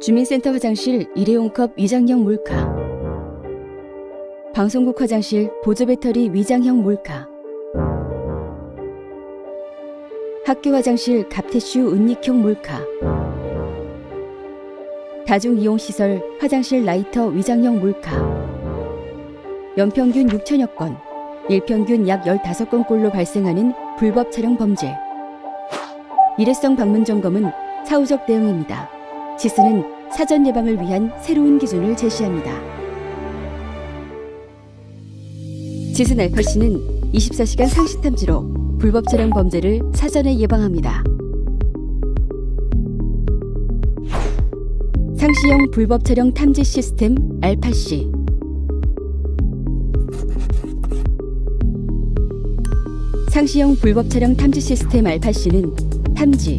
주민센터 화장실 일회용컵 위장형 몰카. 방송국 화장실 보조 배터리 위장형 몰카. 학교 화장실 갑티슈 은닉형 몰카. 다중이용시설 화장실 라이터 위장형 몰카. 연평균 6천여 건, 일평균 약 15건 꼴로 발생하는 불법 촬영 범죄. 일회성 방문 점검은 사후적 대응입니다. 지스는 사전 예방을 위한 새로운 기준을 제시합니다. 지스 날파씨는 24시간 상시 탐지로 불법 촬영 범죄를 사전에 예방합니다. 상시형 불법 촬영 탐지 시스템 알파씨 상시형 불법 촬영 탐지 시스템 알파씨는 탐지,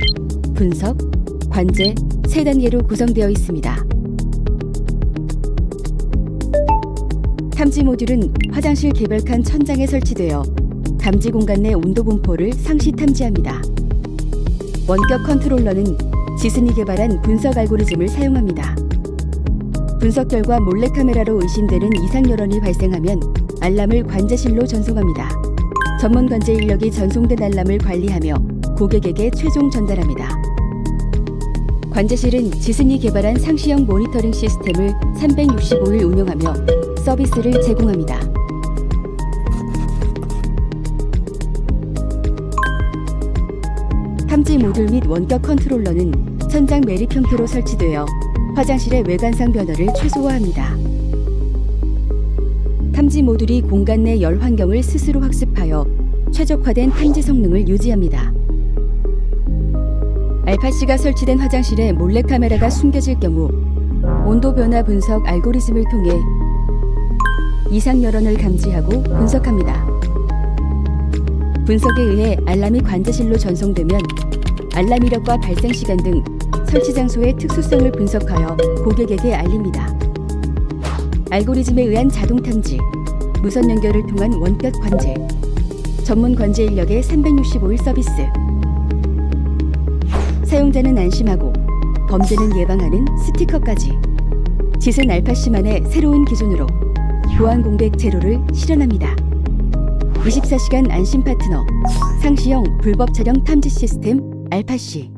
분석, 관제 세 단계로 구성되어 있습니다. 탐지 모듈은 화장실 개별칸 천장에 설치되어 감지 공간 내 온도 분포를 상시 탐지합니다. 원격 컨트롤러는 지슨이 개발한 분석 알고리즘을 사용합니다. 분석 결과 몰래카메라로 의심되는 이상 여론이 발생하면 알람을 관제실로 전송합니다. 전문 관제 인력이 전송된 알람을 관리하며 고객에게 최종 전달합니다. 관제실은 지슨이 개발한 상시형 모니터링 시스템을 365일 운영하며 서비스를 제공합니다. 탐지 모듈 및 원격 컨트롤러는 천장 매립 형태로 설치되어 화장실의 외관상 변화를 최소화합니다. 탐지 모듈이 공간 내 열 환경을 스스로 학습하여 최적화된 탐지 성능을 유지합니다. 알파씨가 설치된 화장실에 몰래카메라가 숨겨질 경우 온도 변화 분석 알고리즘을 통해 이상 여론을 감지하고 분석합니다. 분석에 의해 알람이 관제실로 전송되면 알람 이력과 발생 시간 등 설치 장소의 특수성을 분석하여 고객에게 알립니다. 알고리즘에 의한 자동 탐지, 무선 연결을 통한 원격 관제, 전문 관제 인력의 365일 서비스. 사용자는 안심하고 범죄는 예방하는 스티커까지. 지슨 알파씨만의 새로운 기준으로 보안 공백 제로를 실현합니다. 24시간 안심 파트너 상시형 불법 촬영 탐지 시스템 알파씨.